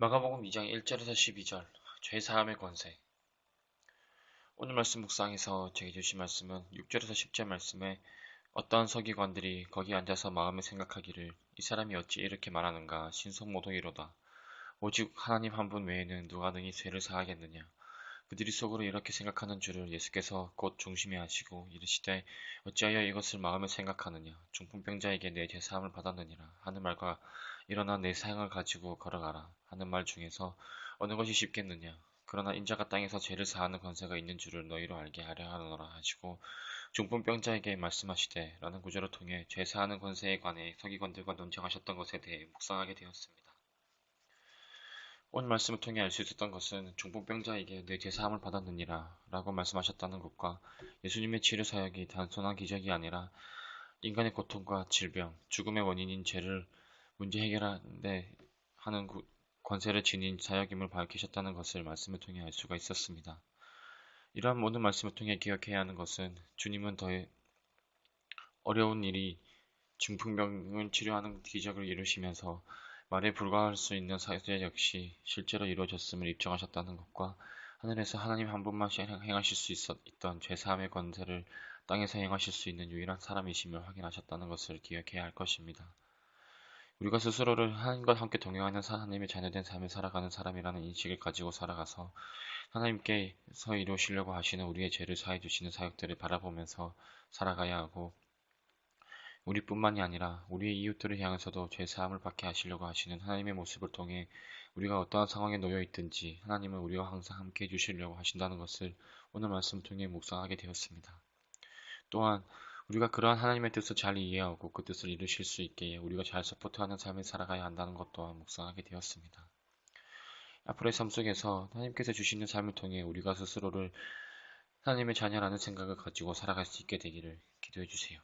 마가복음 2장 1절에서 12절 죄사함의 권세. 오늘 말씀 묵상에서 제게 주신 말씀은 6절에서 10절 말씀에 어떠한 서기관들이 거기 앉아서 마음에 생각하기를 이 사람이 어찌 이렇게 말하는가 신성모독이로다. 오직 하나님 한 분 외에는 누가 능히 죄를 사하겠느냐? 그들이 속으로 이렇게 생각하는 줄을 예수께서 곧 중심에 하시고 이르시되 어찌하여 이것을 마음에 생각하느냐? 중풍병자에게 내 죄사함을 받았느니라 하는 말과 일어나 내 사형을 가지고 걸어가라 하는 말 중에서 어느 것이 쉽겠느냐 그러나 인자가 땅에서 죄를 사하는 권세가 있는 줄을 너희로 알게 하려 하노라 하시고 중풍병자에게 말씀하시되 라는 구절을 통해 죄 사하는 권세에 관해 서기관들과 논쟁하셨던 것에 대해 묵상하게 되었습니다. 오늘 말씀을 통해 알 수 있었던 것은 중풍병자에게 내 죄사함을 받았느니라 라고 말씀하셨다는 것과 예수님의 치료 사역이 단순한 기적이 아니라 인간의 고통과 질병, 죽음의 원인인 죄를 문제 해결하는데 하는 권세를 지닌 사역임을 밝히셨다는 것을 말씀을 통해 알 수가 있었습니다. 이러한 모든 말씀을 통해 기억해야 하는 것은 주님은 더 어려운 일이 중풍병을 치료하는 기적을 이루시면서 말에 불과할 수 있는 사제 역시 실제로 이루어졌음을 입증하셨다는 것과 하늘에서 하나님 한 분만 행하실 수 있었, 있던 죄사함의 권세를 땅에서 행하실 수 있는 유일한 사람이심을 확인하셨다는 것을 기억해야 할 것입니다. 우리가 스스로를 하나님과 함께 동행하는 하나님의 자녀된 삶을 살아가는 사람이라는 인식을 가지고 살아가서 하나님께서 이루시려고 하시는 우리의 죄를 사해 주시는 사역들을 바라보면서 살아가야 하고 우리뿐만이 아니라 우리의 이웃들을 향해서도 죄 사함을 받게 하시려고 하시는 하나님의 모습을 통해 우리가 어떠한 상황에 놓여 있든지 하나님은 우리와 항상 함께 해 주시려고 하신다는 것을 오늘 말씀을 통해 묵상하게 되었습니다. 또한 우리가 그러한 하나님의 뜻을 잘 이해하고 그 뜻을 이루실 수 있게 우리가 잘 서포트하는 삶을 살아가야 한다는 것 또한 묵상하게 되었습니다. 앞으로의 삶 속에서 하나님께서 주시는 삶을 통해 우리가 스스로를 하나님의 자녀라는 생각을 가지고 살아갈 수 있게 되기를 기도해 주세요.